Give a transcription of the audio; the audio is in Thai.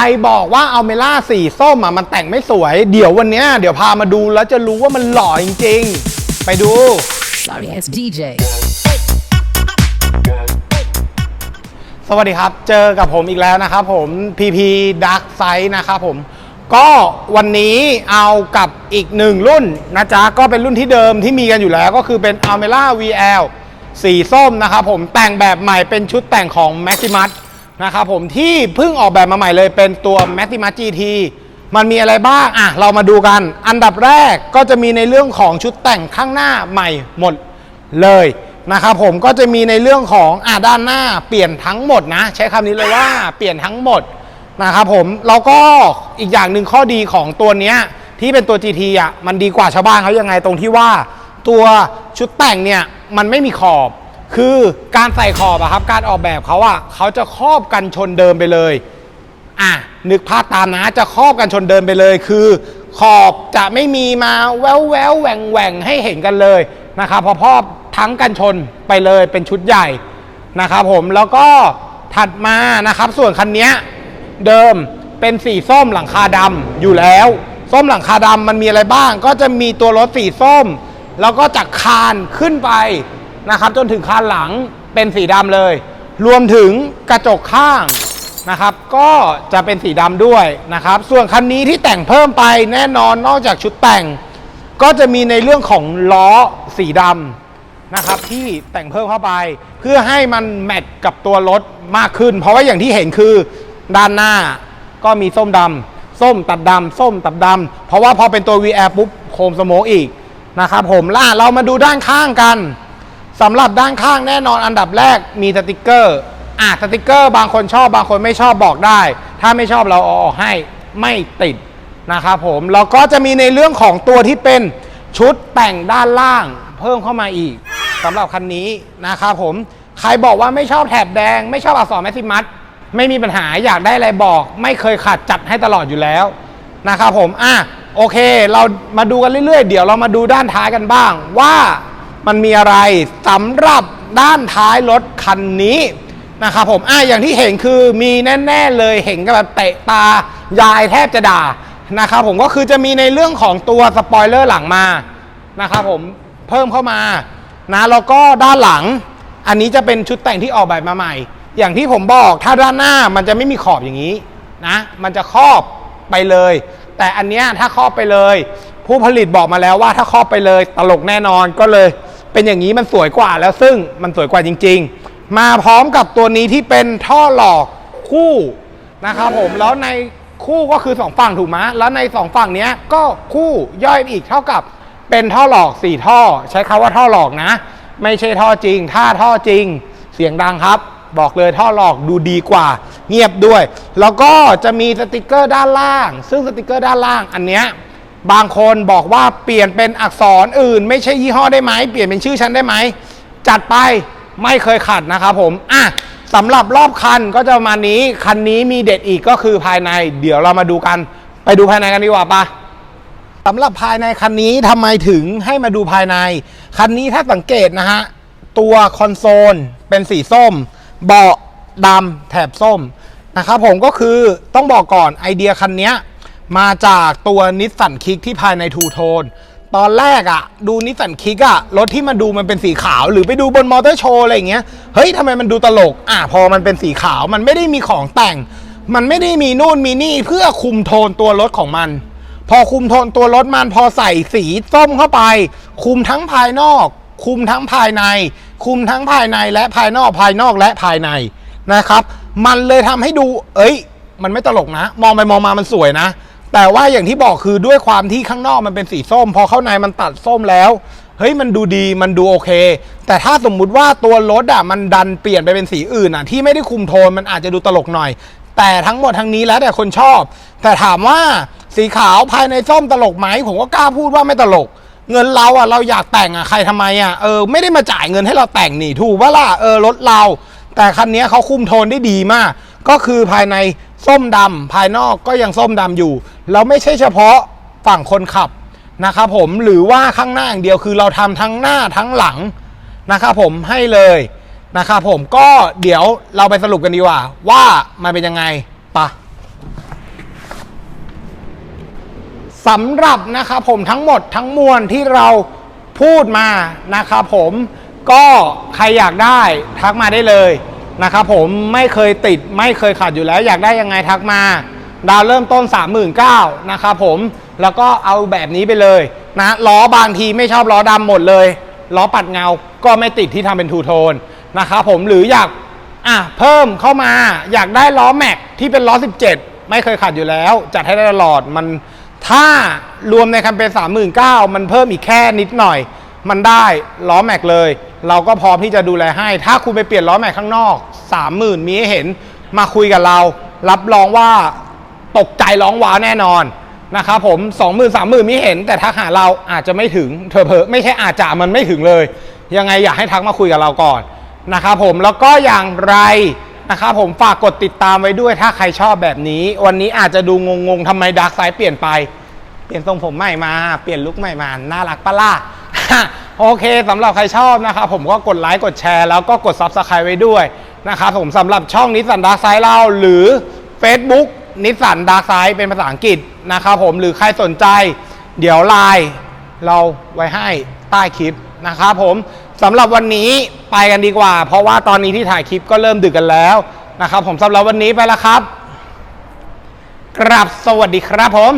รบอกว่าเอาเมล่าสีส้มอะมันแต่งไม่สวย เดี๋ยววันเนี้ยเดี๋ยวพามาดูแล้วจะรู้ว่ามันหล่อจริงๆ ไปดู Sorry, it's DJ. สวัสดีครับ เจอกับผมอีกแล้วนะครับผม PP Dark Side นะครับผม ก็วันนี้เอากับอีกหนึ่งรุ่นนะจ๊ะ ก็เป็นรุ่นที่เดิมที่มีกันอยู่แล้วก็คือเป็น Almera VL สีส้มนะครับผมแต่งแบบใหม่เป็นชุดแต่งของ Maximus นะครับผมที่เพิ่งออกแบบมาใหม่เลยเป็นตัว Maximus GT มันมีอะไรบ้างอะเรามาดูกัน อันดับแรกก็จะมีในเรื่องของชุดแต่งข้างหน้าใหม่หมดเลยนะครับผมก็จะมีในเรื่องของอ่าด้านหน้าเปลี่ยนทั้งหมดนะ ใช้คำนี้เลยว่าเปลี่ยนทั้งหมดนะครับผมแล้วก็อีกอย่างหนึ่งข้อดีของตัวเนี้ยที่เป็นตัว GT อะมันดีกว่าชาวบ้านเขายังไงตรงที่ว่า ตัวชุดแต่งเนี่ยมันไม่มีขอบ คือการใส่ขอบอะครับ การออกแบบเขาอะเขาจะครอบกันชนเดิมไปเลย อะนึกภาพตามนะจะครอบกันชนเดินไปเลย คือ ขอบจะไม่มีมาแววแววแหว่งแหว่งให้เห็นกันเลยนะครับพอพอบทั้งกันชนไปเลยเป็นชุดใหญ่นะครับผมแล้วก็ถัดมานะครับส่วนคันนี้เดิมเป็นสีส้มหลังคาดำอยู่แล้ว ส้มหลังคาดำมันมีอะไรบ้าง ก็จะมีตัวรถสีส้ม แล้วก็จากคานขึ้นไป นะครับ จนถึงคานหลังเป็นสีดำเลย รวมถึงกระจกข้างนะครับ ก็จะเป็นสีดำด้วยนะครับ ส่วนคันนี้ที่แต่งเพิ่มไปแน่นอนนอกจากชุดแต่ง ก็จะมีในเรื่องของล้อสีดำนะครับที่แต่งเพิ่มเข้าไป เพื่อให้มันแมทกับตัวรถมากขึ้น เพราะว่าอย่างที่เห็นคือด้านหน้าก็มีส้มดำส้มตัดดำส้มตัดดำเพราะว่าพอเป็นตัว VR ปุ๊บโคมสโมกอีกนะครับผมล่ะเรามาดูด้านข้างกัน สำหรับด้านข้างแน่นอนอันดับแรกมีสติกเกอร์อะสติกเกอร์บางคนชอบบางคนไม่ชอบบอกได้ ถ้าไม่ชอบเราเอาออกให้ไม่ติดนะครับผมแล้วก็จะมีในเรื่องของตัวที่เป็นชุดแต่งด้านล่าง เพิ่มเข้ามาอีกสำหรับคันนี้นะครับผมใครบอกว่าไม่ชอบแถบแดง ไม่ชอบอักษรแมสซิมัสไม่มีปัญหาอยากได้อะไรบอก ไม่เคยขาดจัดให้ตลอดอยู่แล้วนะครับผมอะโอเค เรามาดูกันเรื่อยๆ เดี๋ยวเรามาดูด้านท้ายกันบ้างว่า มันมีอะไรสำหรับด้านท้ายรถคันนี้นะครับผมอะอย่างที่เห็นคือมีแน่ๆเลยเห็นกันแบบเตะตายายแทบจะด่านะครับผมก็คือจะมีในเรื่องของตัวสปอยเลอร์หลังมานะครับผมเพิ่มเข้ามานะแล้วก็ด้านหลัง อันนี้จะเป็นชุดแต่งที่ออกแบบมาใหม่ อย่างที่ผมบอกถ้าด้านหน้ามันจะไม่มีขอบอย่างนี้นะมันจะครอบไปเลย แต่อันเนี้ยถ้าครอบไปเลย ผู้ผลิตบอกมาแล้วว่าถ้าครอบไปเลยตลกแน่นอนก็เลย เป็นอย่างนี้มันสวยกว่าแล้วซึ่งมันสวยกว่าจริง ๆ มาพร้อมกับตัวนี้ที่เป็นท่อหลอกคู่นะครับผมแล้วในคู่ก็คือสองฝั่งถูกไหมแล้วในสองฝั่งเนี้ยก็คู่ย่อยอีกเท่ากับเป็นท่อหลอกสี่ท่อ ใช้คาว่าท่อหลอกนะ ไม่ใช่ท่อจริง ถ้าท่อจริงเสียงดังครับ บอกเลยท่อหลอกดูดีกว่า เงียบด้วย แล้วก็จะมีสติกเกอร์ด้านล่าง ซึ่งสติกเกอร์ด้านล่างอันเนี้ย บางคนบอกว่าเปลี่ยนเป็นอักษรอื่น ไม่ใช่ยี่ห้อได้ไหมเปลี่ยนเป็นชื่อฉันได้ไหมจัดไปไม่เคยขัดนะครับผมอะสำหรับรอบคันก็จะประมาณนี้คันนี้มีเด็ดอีกก็คือภายใน เดี๋ยวเรามาดูกัน ไปดูภายในกันดีกว่าปะสำหรับภายในคันนี้ทำไมถึงให้มาดูภายใน คันนี้ถ้าสังเกตนะฮะ ตัวคอนโซลเป็นสีส้ม เบาะดำแถบส้มนะครับผมก็คือต้องบอกก่อนไอเดียคันนี้ มาจากตัวนิสสันคิกที่ภายในทูโทนตอนแรกอะดูนิสสันคิกอะรถที่มันดูมันเป็นสีขาวหรือไปดูบนมอเตอร์โชว์อะไรอย่างเงี้ยเฮ้ยทำไมมันดูตลก อะพอมันเป็นสีขาวมันไม่ได้มีของแต่ง มันไม่ได้มีนู่นมีนี่เพื่อคุมโทนตัวรถของมัน พอคุมโทนตัวรถมันพอใส่สีส้มเข้าไป คุมทั้งภายนอก คุมทั้งภายใน คุมทั้งภายในและภายนอกภายนอกและภายในนะครับ มันเลยทำให้ดู เอ้ย มันไม่ตลกนะ มองไปมองมามันสวยนะ แต่ว่าอย่างที่บอกคือด้วยความที่ข้างนอกมันเป็นสีส้ม พอเข้าในมันตัดส้มแล้ว เฮ้ยมันดูดีมันดูโอเค แต่ถ้าสมมุติว่าตัวรถอะมันดันเปลี่ยนไปเป็นสีอื่นอะที่ไม่ได้คุมโทนมันอาจจะดูตลกหน่อย แต่ทั้งหมดทั้งนี้แล้วแต่คนชอบ แต่ถามว่าสีขาวภายในส้มตลกไหมผมก็กล้าพูดว่าไม่ตลก เงินเราอะเราอยากแต่งอะใครทำไมอะเออไม่ได้มาจ่ายเงินให้เราแต่งนี่ถูกปะล่ะเออรถเรา แต่คันนี้เขาคุมโทนได้ดีมาก ก็คือภายในส้มดำภายนอกก็ยังส้มดำอยู่แล้วไม่ใช่เฉพาะฝั่งคนขับนะครับผมหรือว่าข้างหน้าอย่างเดียวคือเราทำทั้งหน้าทั้งหลังนะครับผมให้เลยนะครับผมก็เดี๋ยวเราไปสรุปกันดีกว่า ว่ามันเป็นยังไงปะสำหรับนะครับผมทั้งหมดทั้งมวลที่เราพูดมานะครับผมก็ใครอยากได้ทักมาได้เลย นะครับผมไม่เคยติดไม่เคยขาดอยู่แล้วอยากได้ยังไงทักมา ดาวเริ่มต้น 39,000นะครับผมแล้วก็เอาแบบนี้ไปเลยนะล้อบางทีไม่ชอบล้อดำหมดเลยล้อปัดเงาก็ไม่ติดที่ทำเป็นทูโทนนะครับผมหรืออยากอะเพิ่มเข้ามาอยากได้ล้อแม็กที่เป็นล้อ 17 ไม่เคยขาดอยู่แล้ว จัดให้ได้ตลอดมันถ้ารวมในแคมเปญ39,000มันเพิ่มอีกแค่นิดหน่อย มันได้ล้อแม็กเลย เราก็พร้อมที่จะดูแลให้ ถ้าคุณไปเปลี่ยนล้อแม็กข้างนอก 30,000 มีให้เห็นมาคุยกับเรา รับรองว่าตกใจร้องว้าวแน่นอนนะครับผม 20,000 30,000 มีเห็น แต่ทักหาเราอาจจะไม่ถึงเธอเพอไม่ใช่อาจจะมันไม่ถึงเลย ยังไงอยากให้ทักมาคุยกับเราก่อนนะครับผมแล้วก็อย่างไรนะครับผมฝากกดติดตามไว้ด้วยถ้าใครชอบแบบนี้ วันนี้อาจจะดูงงๆทำไมดาร์กไซด์เปลี่ยนไป เปลี่ยนทรงผมใหม่มา เปลี่ยนลุคใหม่มา น่ารักปะล่ะ โอเคสำหรับใครชอบนะครับผมก็กดไลค์กดแชร์แล้วก็กด Subscribe ไว้ด้วยนะครับผมสำหรับช่องนิสสันดาร์ไซ e ์เราหรือ Facebook นิสสันดาร์ไซเป็นภาษาอังกฤษนะครับผมหรือใครสนใจ เดี๋ยวไลน์เราไว้ให้ใต้คลิปนะครับผมสำหรับวันนี้ไปกันดีกว่า เพราะว่าตอนนี้ที่ถ่ายคลิปก็เริ่มดึกกันแล้วนะครับผมสำหรับวันนี้ไปแล้วครับกราบสวัสดีครับผม